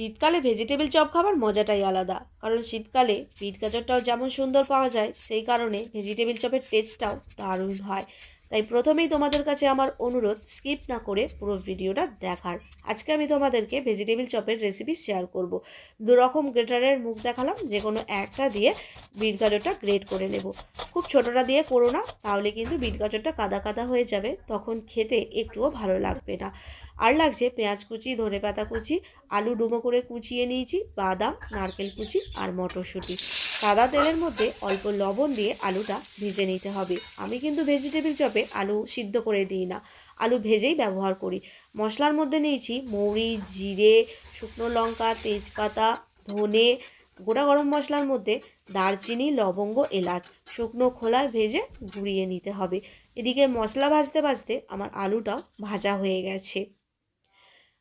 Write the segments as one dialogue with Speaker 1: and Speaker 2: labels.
Speaker 1: শীতকালে vegetable chop খাবার মজাটাই আলাদা। কারণ শীতকালে বিট গাজরটাও যেমন সুন্দর পাওয়া যায়, সেই কারণে ভেজিটেবল চপের টেস্টটাও দারুণ হয়। তাই প্রথমেই তোমাদের কাছে আমার অনুরোধ স্কিপ না করে পুরো ভিডিওটা দেখার। আজকে আমি তোমাদেরকে ভেজিটেবিল চপের রেসিপি শেয়ার করব। দু রকম গ্রেটারের মুখ দেখালাম যে কোনো একটা দিয়ে বিট গাজরটা গ্রেট করে নেব। খুব ছোটোটা দিয়ে করো না, তাহলে কিন্তু বিট গাজরটা কাদা কাদা হয়ে যাবে, তখন খেতে একটুও ভালো লাগবে না। আর লাগছে পেঁয়াজ কুচি ধনে পাতা কুচি, আলু ডুমো করে কুচিয়ে নিয়েছি, বাদাম, নারকেল কুচি আর মটরশুঁটি। সাদা তেলের মধ্যে অল্প লবণ দিয়ে আলুটা ভেজে নিতে হবে। আমি কিন্তু ভেজিটেবিল চপে আলু সিদ্ধ করে দিই না। আলু ভেজেই ব্যবহার করি। মশলার মধ্যে নিয়েছি মৌরি, জিরে, শুকনো লঙ্কা, তেজপাতা, ধনে, গোটা গরম মশলার মধ্যে দারচিনি, লবঙ্গ, এলাচ শুকনো খোলায় ভেজে গুঁড়িয়ে নিতে হবে। এদিকে মশলা ভাজতে ভাজতে আমার আলুটাও ভাজা হয়ে গেছে।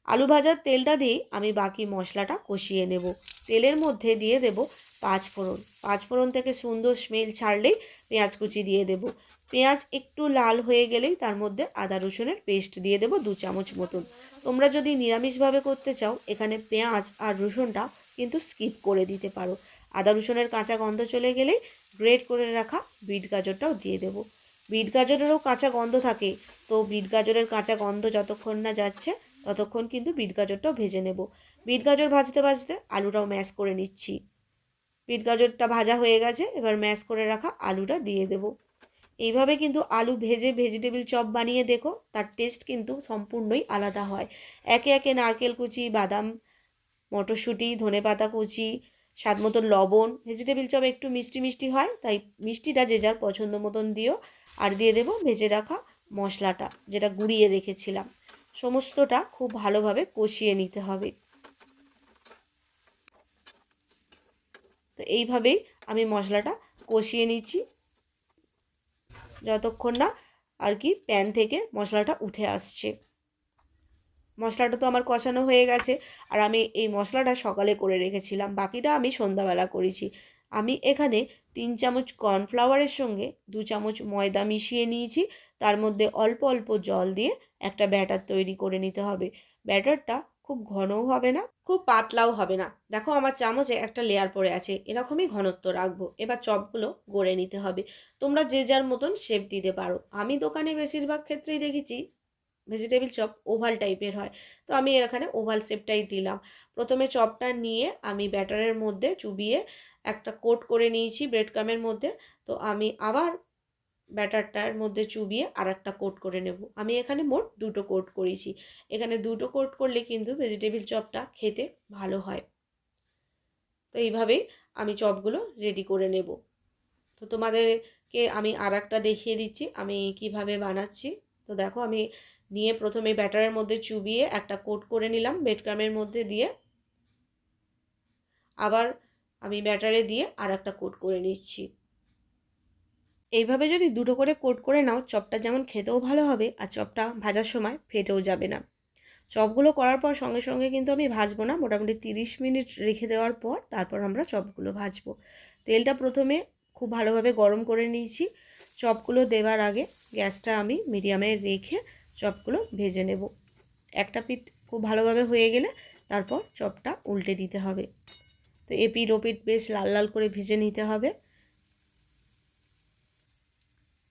Speaker 1: আলু ভাজার তেলটা দিয়ে আমি বাকি মশলাটা কষিয়ে নেব। তেলের মধ্যে দিয়ে দেব পাঁচ ফোড়ন। পাঁচ ফোড়ন থেকে সুন্দর স্মেল ছাড়লেই পেঁয়াজ কুচি দিয়ে দেব। পেঁয়াজ একটু লাল হয়ে গেলেই তার মধ্যে আদা রসুনের পেস্ট দিয়ে দেব দু চামচ মতন। তোমরা যদি নিরামিষভাবে করতে চাও, এখানে পেঁয়াজ আর রসুনটা কিন্তু স্কিপ করে দিতে পারো। আদা রসুনের কাঁচা গন্ধ চলে গেলেই গ্রেট করে রাখা বিট গাজরটাও দিয়ে দেব। বিট গাজরেরও কাঁচা গন্ধ থাকে, তো বিট গাজরের কাঁচা গন্ধ যতক্ষণ না যাচ্ছে, ততক্ষণ কিন্তু বিট গাজরটাও ভেজে নেব। বিট গাজর ভাজতে ভাজতে আলুটাও ম্যাশ করে নিচ্ছি। বিট গাজরটা ভাজা হয়ে গেছে, এবার ম্যাশ করে রাখা আলুটা দিয়ে দেব। এইভাবে কিন্তু আলু ভেজে ভেজিটেবিল চপ বানিয়ে দেখো, তার টেস্ট কিন্তু সম্পূর্ণই আলাদা হয়। একে একে নারকেল কুচি, বাদাম, মটরশুঁটি, ধনে পাতা কুচি, স্বাদ মতন লবণ, ভেজিটেবিল চপ একটু মিষ্টি মিষ্টি হয়, তাই মিষ্টিটা যে যার পছন্দ মতন দিও, আর দিয়ে দেবো ভেজে রাখা মশলাটা, যেটা গুঁড়িয়ে রেখেছিলাম। সমস্তটা খুব ভালোভাবে কষিয়ে নিতে হবে। তো এইভাবেই আমি মশলাটা কষিয়ে নিচ্ছি। যতক্ষণ না আর কি প্যান থেকে মশলাটা উঠে আসছে। মশলাটা তো আমার কষানো হয়ে গেছে আর আমি এই মশলাটা সকালে করে রেখেছিলাম। বাকিটা আমি সন্ধ্যাবেলা করেছি। আমি এখানে তিন চামচ কর্নফ্লাওয়ারের সঙ্গে দু চামচ ময়দা মিশিয়ে নিয়েছি। তার মধ্যে অল্প অল্প জল দিয়ে একটা ব্যাটার তৈরি করে নিতে হবে। ব্যাটারটা খুব ঘনও হবে না, খুব পাতলাও হবে না। দেখো আমার চামচে একটা লেয়ার পড়ে আছে, এরকমই ঘনত্ব রাখব। এবার চপগুলো গড়ে নিতে হবে। তোমরা যে যার মতন শেপ দিতে পারো। আমি দোকানে বেশিরভাগ ক্ষেত্রেই দেখেছি ভেজিটেবিল চপ ওভাল টাইপের হয়। তো আমি এখানে ওভাল শেপটাই দিলাম। প্রথমে চপটা নিয়ে আমি ব্যাটারের মধ্যে চুবিয়ে একটা কোট করে নিয়েছি ব্রেড ক্রামের মধ্যে। তো আমি আবার ব্যাটারটার মধ্যে চুবিয়ে আর একটা কোট করে নেব। আমি এখানে মোট দুটো কোট করেছি। এখানে দুটো কোট করলে কিন্তু ভেজিটেবিল চপটা খেতে ভালো হয়। তো এইভাবেই আমি চপগুলো রেডি করে নেব। তো তোমাদেরকে আমি আর একটা দেখিয়ে দিচ্ছি, আমি কীভাবে বানাচ্ছি। তো দেখো, আমি নিয়ে প্রথমে ব্যাটারের মধ্যে চুবিয়ে একটা কোট করে নিলাম, বেডক্রামের মধ্যে দিয়ে। আবার আমি ব্যাটারে দিয়ে আর একটা কোট করে নিচ্ছি। এইভাবে যদি দুটো করে কোট করে নাও, চপটা যেমন খেতেও ভালো হবে আর চপটা ভাজার সময় ফেটেও যাবে না। চপগুলো করার পর সঙ্গে সঙ্গে কিন্তু আমি ভাজবো না। মোটামুটি তিরিশ মিনিট রেখে দেওয়ার পর তারপর আমরা চপগুলো ভাজবো। তেলটা প্রথমে খুব ভালোভাবে গরম করে নিয়েছি। চপগুলো দেওয়ার আগে গ্যাসটা আমি মিডিয়ামে রেখে চপগুলো ভেজে নেব। একটা পিঠ খুব ভালোভাবে হয়ে গেলে তারপর চপটা উল্টে দিতে হবে। তো এপিট ওপিট বেশ লাল লাল করে ভেজে নিতে হবে।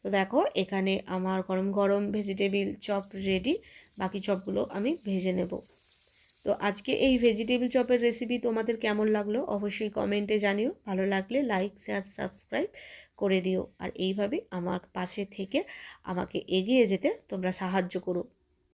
Speaker 1: তো দেখো, এখানে আমার গরম গরম ভেজিটেবিল চপ রেডি বাকি চপগুলো আমি ভেজে নেব। তো আজকে এই ভেজিটেবিল চপের রেসিপি তোমাদের কেমন লাগল অবশ্যই কমেন্টে জানিও। ভালো লাগলে লাইক শেয়ার সাবস্ক্রাইব করে দিও। আর এইভাবে আমার পাশে থেকে আমাকে এগিয়ে যেতে তোমরা সাহায্য করো।